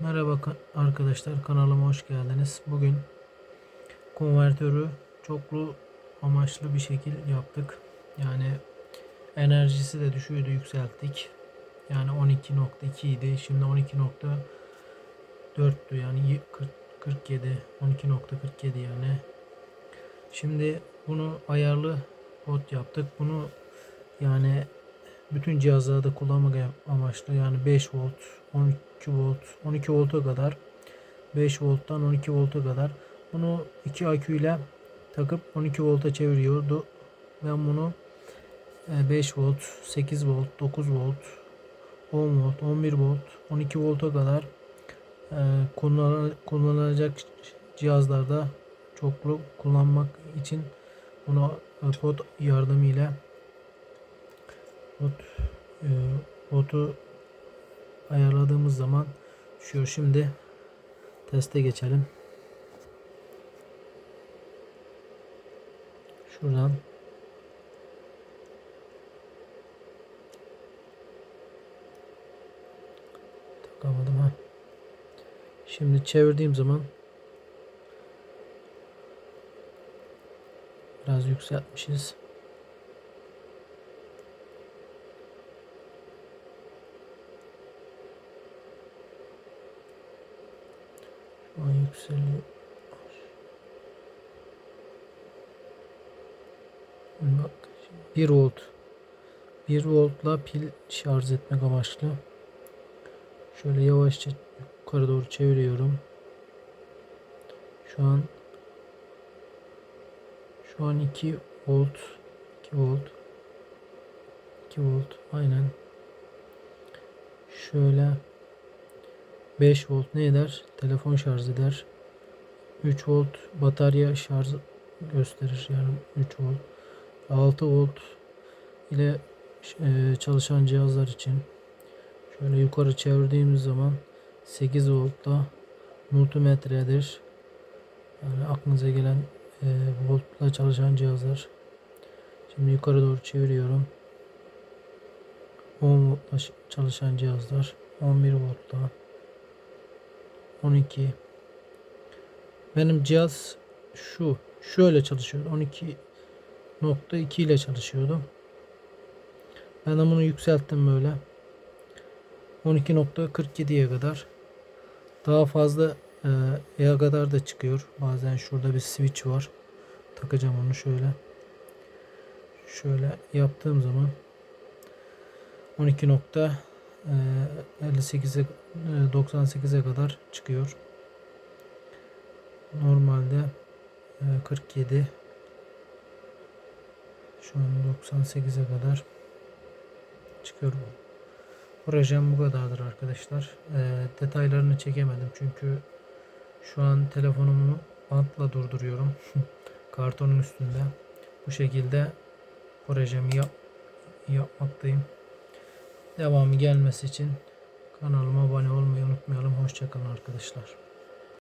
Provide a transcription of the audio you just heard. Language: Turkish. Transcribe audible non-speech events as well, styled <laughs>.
Merhaba ka- arkadaşlar kanalıma hoş geldiniz. Bugün konvertörü çoklu amaçlı bir şekil yaptık. Yani enerjisi de düşüyordu yükselttik. Yani 12.2 idi. Şimdi 12.4'tü yani y- 40 47 12.47 yani. Şimdi bunu ayarlı pot yaptık. Bunu yani bütün cihazlarda kullanmak amaçlı yani 5 volt, 12 volt, 12 volta kadar 5 volttan 12 volta kadar bunu iki aküyle takıp 12 volta çeviriyordu. Ben bunu e, 5 volt, 8 volt, 9 volt, 10 volt, 11 volt, 12 volta kadar e, kullan- kullanılacak cihazlarda çoklu kullanmak için bunu e, pot yardımıyla bot, e, botu ayarladığımız zaman şu şimdi teste geçelim. Şuradan takamadım ha. Şimdi çevirdiğim zaman biraz yükseltmişiz. An yükseliyor. Bak 1 volt. 1 voltla pil şarj etmek amaçlı. Şöyle yavaşça yukarı doğru çeviriyorum. Şu an şu an 2 volt 2 volt 2 volt aynen. Şöyle 5 volt ne eder? Telefon şarj eder. 3 volt batarya şarj gösterir yani 3 volt. 6 volt ile e, çalışan cihazlar için şöyle yukarı çevirdiğimiz zaman 8 voltta multimetredir. Yani aklınıza gelen e, voltla çalışan cihazlar. Şimdi yukarı doğru çeviriyorum. 10 voltla çalışan cihazlar. 11 voltla 12 benim cihaz şu şöyle çalışıyor 12.2 ile çalışıyordu ben de bunu yükselttim böyle. 12.47'ye kadar. Daha fazla e, kadar da çıkıyor. Bazen şurada bir switch var. Takacağım onu şöyle. Şöyle yaptığım zaman 12. 58'e 98'e kadar çıkıyor. Normalde e, 47 şu an 98'e kadar çıkıyor bu. Projem bu kadardır arkadaşlar. Detaylarını çekemedim çünkü şu an telefonumu bantla durduruyorum. <laughs> Kartonun üstünde. Bu şekilde projemi yap, yapmaktayım. Devamı gelmesi için kanalıma abone olmayı unutmayalım. Hoşçakalın arkadaşlar.